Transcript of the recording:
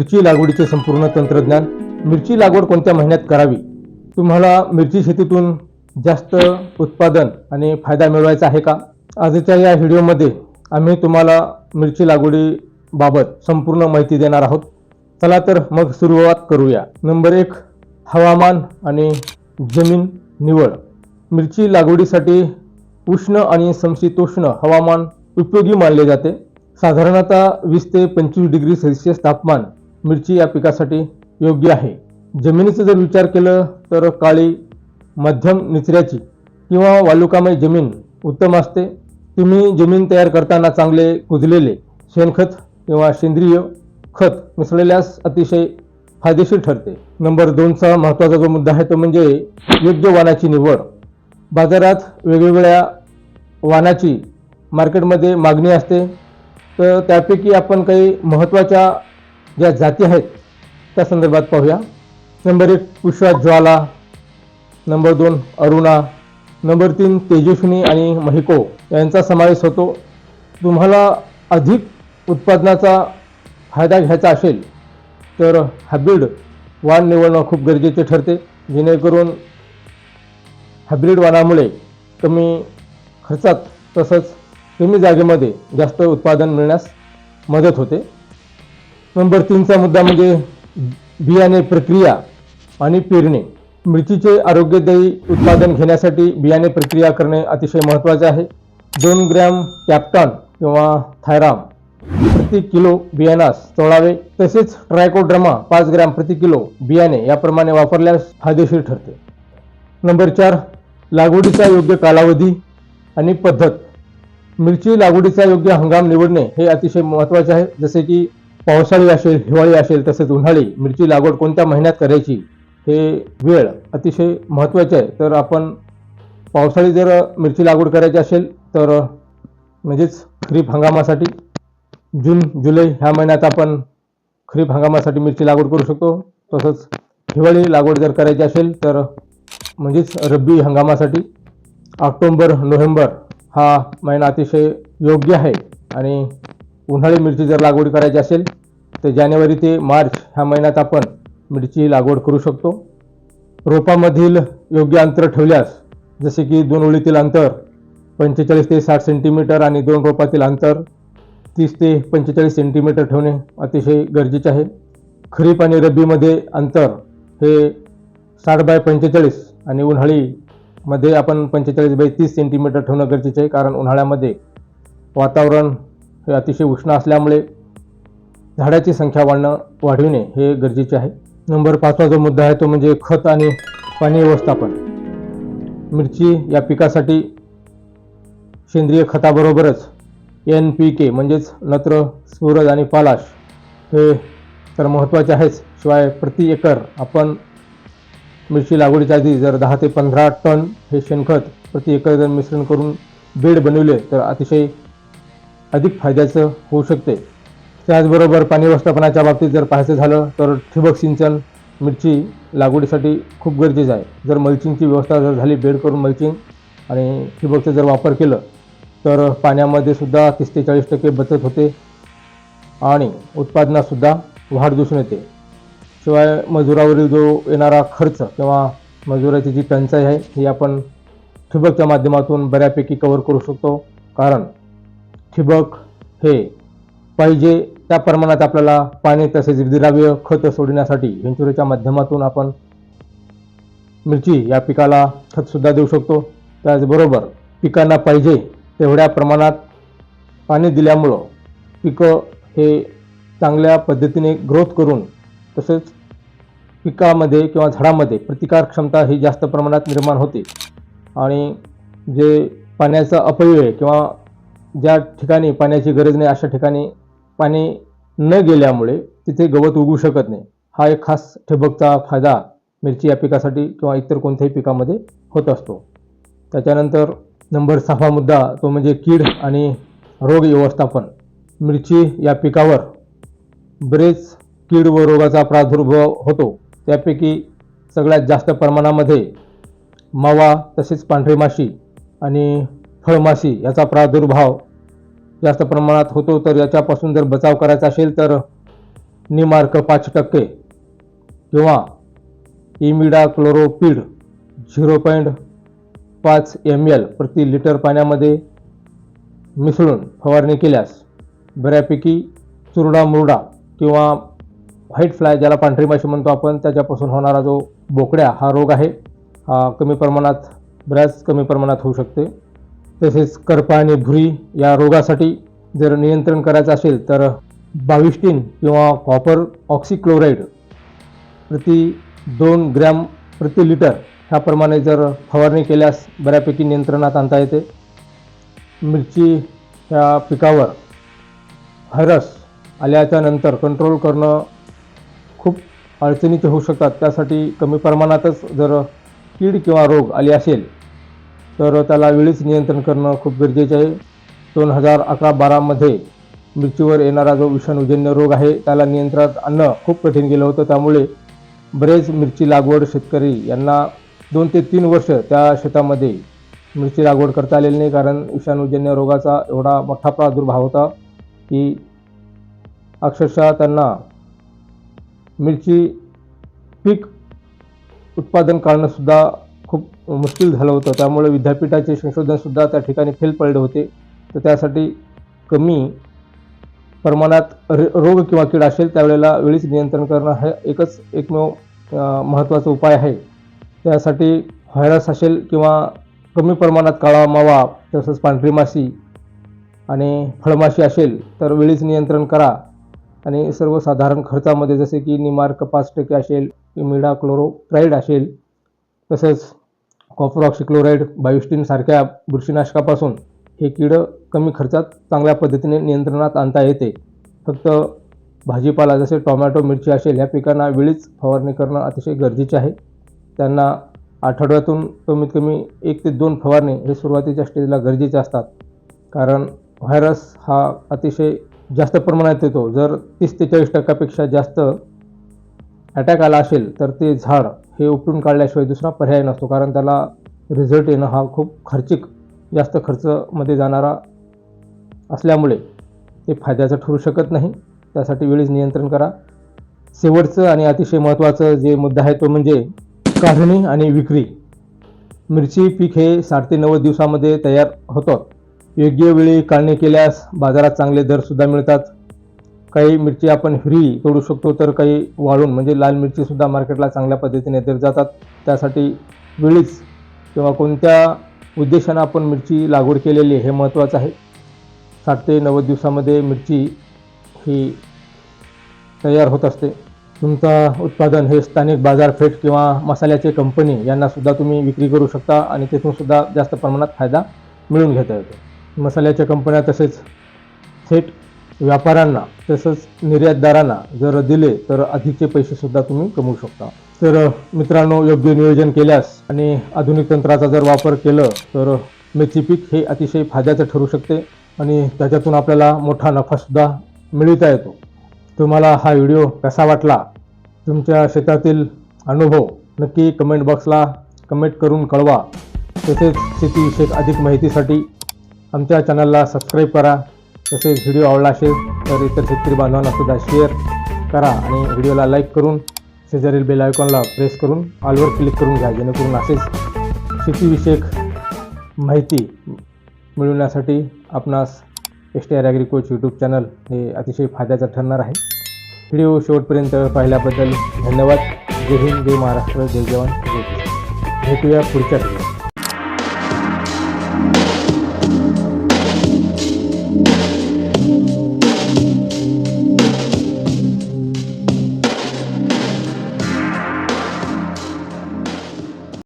मिरची लागवडीचे संपूर्ण तंत्रज्ञान मिरची लागवड कोणत्या महिन्यात करावी? तुम्हाला मिरची शेतीतून जास्त उत्पादन आणि फायदा मिळवायचा आहे का? आजच्या या व्हिडिओमध्ये आम्ही तुम्हाला मिरची लागवडीबाबत संपूर्ण माहिती देणार आहोत. चला तर मग सुरुवात करूया. नंबर एक हवामान आणि जमीन निवड. मिरची लागवडीसाठी उष्ण आणि समशीतोष्ण हवामान उपयोगी मानले जाते. साधारणतः वीस ते पंचवीस डिग्री सेल्सिअस तापमान मिरची या पिकासाठी योग्य आहे. जमिनीचा जर विचार केलं तर काळी मध्यम निचऱ्याची किंवा वालुकामय जमीन उत्तम असते. तुम्ही जमीन तयार करताना चांगले कुजलेले शेणखत किंवा सेंद्रिय खत मिसळल्यास अतिशय फायदेशीर ठरते. नंबर दोनचा महत्त्वाचा जो मुद्दा आहे तो म्हणजे योग्य वाणाची निवड. बाजारात वेगवेगळ्या वाणाची मार्केटमध्ये मागणी असते. तर त्यापैकी आपण काही महत्त्वाच्या ज्या जाती आहेत त्या संदर्भात पाहूया. नंबर एक पुष्पा ज्वाला. नंबर दोन अरुणा. नंबर तीन तेजस्विनी आणि महिको. यांचा समावेश होतो. तुम्हाला अधिक उत्पादनाचा फायदा घ्यायचा असेल तर हायब्रिड वाण निवडणं खूप गरजेचे ठरते. जेणेकरून हायब्रिड वाणामुळे कमी खर्चात तसंच कमी जागेमध्ये जास्त उत्पादन मिळण्यास मदत होते. नंबर तीनचा मुद्दा म्हणजे बियाणे प्रक्रिया आणि पेरणे. मिरचीचे आरोग्यदायी उत्पादन घेण्यासाठी बियाणे प्रक्रिया करणे अतिशय महत्त्वाचे आहे. दोन ग्रॅम कॅप्टॉन किंवा थायराम प्रति किलो बियाणास चोळावे तसेच ट्रायकोड्रमा पाच ग्रॅम प्रति किलो बियाणे याप्रमाणे वापरल्यास फायदेशीर ठरते. नंबर चार लागवडीचा योग्य कालावधी आणि पद्धत. मिरची लागवडीचा योग्य हंगाम निवडणे हे अतिशय महत्त्वाचे आहे. जसे की पावसाळी असेल हिवाळी असेल तसेच उन्हाळी मिरची लागवड कोणत्या महिन्यात करायची हे वेळ अतिशय महत्त्वाचे आहे. तर आपण पावसाळी जर मिरची लागवड करायची असेल तर म्हणजेच खरीप हंगामासाठी जून जुलै ह्या महिन्यात आपण खरीप हंगामासाठी मिरची लागवड करू शकतो. तसंच हिवाळी लागवड जर करायची असेल तर म्हणजेच रब्बी हंगामासाठी ऑक्टोंबर नोव्हेंबर हा महिना अतिशय योग्य आहे. आणि उन्हाळी मिरची जर लागवड करायची असेल तर जानेवारी ते मार्च ह्या महिन्यात आपण मिरची लागवड करू शकतो. रोपामधील योग्य अंतर ठेवल्यास जसे की दोन ओळीतील अंतर पंचेचाळीस ते साठ सेंटीमीटर आणि दोन रोपातील अंतर तीस ते पंचेचाळीस सेंटीमीटर ठेवणे अतिशय गरजेचे आहे. खरीप आणि रब्बीमध्ये अंतर हे साठ बाय पंचेचाळीस आणि उन्हाळीमध्ये आपण पंचेचाळीस बाय तीस सेंटीमीटर ठेवणं गरजेचं आहे कारण उन्हाळ्यामध्ये वातावरण हे अतिशय उष्ण असल्यामुळे झाडाची संख्या वाढणं वाढविणे हे गरजेचे आहे. नंबर पाचवा जो मुद्दा आहे तो म्हणजे खत आणि पाणी व्यवस्थापन. मिरची या पिकासाठी सेंद्रिय खताबरोबरच एन पी के म्हणजेच नत्र सूरज आणि पालाश हे तर महत्त्वाचे आहेच. शिवाय प्रति एकर आपण मिरची लागवडीच्या आधी जर दहा ते पंधरा टन हे शेणखत प्रति एकर जर मिश्रण करून बेड बनविले तर अतिशय अधिक फायद्याचं होऊ शकते. त्याचबरोबर पाणी व्यवस्थापनाच्या बाबतीत जर पाहायचं झालं तर ठिबक सिंचन मिरची लागवडीसाठी खूप गरजेचं आहे. जर मल्चिंगची व्यवस्था जर झाली बेड करून मल्चिंग आणि ठिबकचं जर वापर केलं तर पाण्यामध्ये सुद्धा तीस ते चाळीस टक्के बचत होते आणि उत्पादनातसुद्धा वाढ दिसून येते. शिवाय मजुरावरील जो येणारा खर्च किंवा मजुराची जी टंचाई आहे ही आपण ठिबकच्या माध्यमातून बऱ्यापैकी कव्हर करू शकतो. कारण ठिबक हे पाहिजे त्या प्रमाणात आपल्याला पाणी तसेच द्राव्य खत सोडण्यासाठी व्हेंचुरीच्या माध्यमातून आपण मिरची या पिकाला खतसुद्धा देऊ शकतो. त्याचबरोबर पिकांना पाहिजे तेवढ्या प्रमाणात पाणी दिल्यामुळं पिकं हे चांगल्या पद्धतीने ग्रोथ करून तसेच पिकामध्ये किंवा झाडामध्ये प्रतिकार क्षमता ही जास्त प्रमाणात निर्माण होते. आणि जे पाण्याचा अपव्यय किंवा ज्या ठिकाणी पाण्याची गरज नाही अशा ठिकाणी पाणी न गेल्यामुळे तिथे गवत उगू शकत नाही. हा एक खास ठिबकचा फायदा मिरची या पिकासाठी किंवा इतर कोणत्याही पिकामध्ये होत असतो. त्याच्यानंतर नंबर सहावा मुद्दा तो म्हणजे कीड आणि रोग व्यवस्थापन. मिरची या पिकावर बरेच कीड व रोगाचा प्रादुर्भाव होतो. त्यापैकी सगळ्यात जास्त प्रमाणामध्ये मावा तसेच पांढरी माशी आणि फळमाशी याचा प्रादुर्भाव जास्त प्रमाणात होतो तर याच्यापासून जर बचाव करायचा असेल तर निमार्क पाच टक्के किंवा इमिडा क्लोरोपीड झिरो पॉईंट पाच एम एल प्रति लिटर पाण्यामध्ये मिसळून फवारणी केल्यास बऱ्यापैकी चुरडा मुरडा किंवा व्हाईट फ्लाय ज्याला पांढरी माशी म्हणतो आपण त्याच्यापासून होणारा जो बोकड्या हा रोग आहे हा कमी प्रमाणात बऱ्याच कमी प्रमाणात होऊ शकते. तसेच करपा आणि भुरी या रोगासाठी जर नियंत्रण करायचं असेल तर बाविस्टीन किंवा कॉपर ऑक्सिक्लोराईड प्रति दोन ग्रॅम प्रति लिटर ह्याप्रमाणे जर फवारणी केल्यास बऱ्यापैकी नियंत्रणात आणता येते. मिरची ह्या पिकावर व्हायरस आल्याच्यानंतर कंट्रोल करणं खूप अडचणीचे होऊ शकतात. त्यासाठी कमी प्रमाणातच जर कीड किंवा रोग आली असेल तर त्याला वेळीच नियंत्रण करणं खूप गरजेचे आहे. दोन हजार अकरा बारामध्ये मिरचीवर येणारा जो विषाणूजन्य रोग आहे त्याला नियंत्रणात आणणं खूप कठीण गेलं होतं. त्यामुळे बरेच मिरची लागवड शेतकरी यांना दोन ते तीन वर्ष त्या शेतामध्ये मिरची लागवड करता आलेली नाही कारण विषाणूजन्य रोगाचा एवढा मोठा प्रादुर्भाव होता की अक्षरशः त्यांना मिरची पीक उत्पादन काढणंसुद्धा मुश्किल झालं होतं. त्यामुळे विद्यापीठाचे संशोधनसुद्धा त्या ठिकाणी फेल पडले होते. तर त्यासाठी कमी प्रमाणात रोग किंवा कीड असेल त्यावेळेला वेळीच नियंत्रण करणं हे एकच एकमेव महत्त्वाचा उपाय आहे. त्यासाठी व्हायरस असेल किंवा कमी प्रमाणात काळा मावा तसंच पांढरी माशी आणि फळमाशी असेल तर वेळीच नियंत्रण करा. आणि सर्वसाधारण खर्चामध्ये जसे की निमार पाच टक्के असेल मिडा क्लोरोप्राईड असेल तसेच कॉपर ऑक्सिक्लोराईड बायोस्टीनसारख्या बुरशीनाशकापासून हे कीड कमी खर्चात चांगल्या पद्धतीने नियंत्रणात आणता येते. फक्त भाजीपाला जसे टोमॅटो मिरची असेल ह्या पिकांना वेळीच फवारणी करणं अतिशय गरजेचे आहे. त्यांना आठवड्यातून कमीत कमी एक ते दोन फवारणी हे सुरुवातीच्या स्टेजला गरजेचे असतात. कारण व्हायरस हा अतिशय जास्त प्रमाणात येतो. जर तीस ते चाळीस टक्क्यापेक्षा जास्त अटॅक आला असेल तर ते झाड हे उपटून काढल्याशिवाय दुसरा पर्याय नसतो कारण त्याला रिझल्ट येणं हा खूप खर्चिक जास्त खर्चमध्ये जाणारा असल्यामुळे ते फायद्याचं ठरू शकत नाही. त्यासाठी वेळीच नियंत्रण करा. शेवटचं आणि अतिशय महत्त्वाचं जे मुद्दा आहे तो म्हणजे काढणी आणि विक्री. मिरची पीक हे साठ ते नव्वद दिवसामध्ये तयार होतं. योग्य वेळी काढणी केल्यास बाजारात चांगले दरसुद्धा मिळतात. काही मिरची आपण हिरवी तोडू शकतो तर काही वाळून म्हणजे लाल मिरचीसुद्धा मार्केटला चांगल्या पद्धतीने दर जातात. त्यासाठी वेळीच किंवा कोणत्या उद्देशानं आपण मिरची लागवड केलेली आहे हे महत्त्वाचं आहे. साठ ते नव्वद दिवसामध्ये मिरची ही तयार होत असते. तुमचं उत्पादन हे स्थानिक बाजारपेठ किंवा मसाल्याचे कंपनी यांनासुद्धा तुम्ही विक्री करू शकता आणि तेथूनसुद्धा जास्त प्रमाणात फायदा मिळून घेता येतो. मसाल्याच्या कंपन्या तसेच थेट व्यापाऱ्यांना तसंच निर्यातदारांना जर दिले तर अधिकचे पैसेसुद्धा तुम्ही कमवू शकता. तर मित्रांनो योग्य नियोजन केल्यास आणि आधुनिक तंत्राचा जर वापर केलं तर मेथी पीक हे अतिशय फायद्याचं ठरू शकते आणि त्याच्यातून आपल्याला मोठा नफासुद्धा मिळवता येतो. तुम्हाला हा व्हिडिओ कसा वाटला? तुमच्या शेतातील अनुभव नक्की कमेंट बॉक्सला कमेंट करून कळवा. तसेच शेतीविषयक अधिक माहितीसाठी आमच्या चॅनलला सबस्क्राईब करा. तसेच व्हिडिओ आवडला असेल तर इतर शेतकरी बांधवांना सुद्धा शेअर करा आणि व्हिडिओला लाईक करून शेजारील बेल आयकॉनला प्रेस करून ऑलवर क्लिक करून घ्या जेणेकरून असेच शेतीविषयक माहिती मिळवण्यासाठी आपणास S T R agri coach YouTube channel हे अतिशय फायद्याचं ठरणार आहे. व्हिडिओ शेवटपर्यंत पाहिल्याबद्दल धन्यवाद. जय हिंद जय महाराष्ट्र जय जवान जय भेटूया पुढच्या व्हिडिओ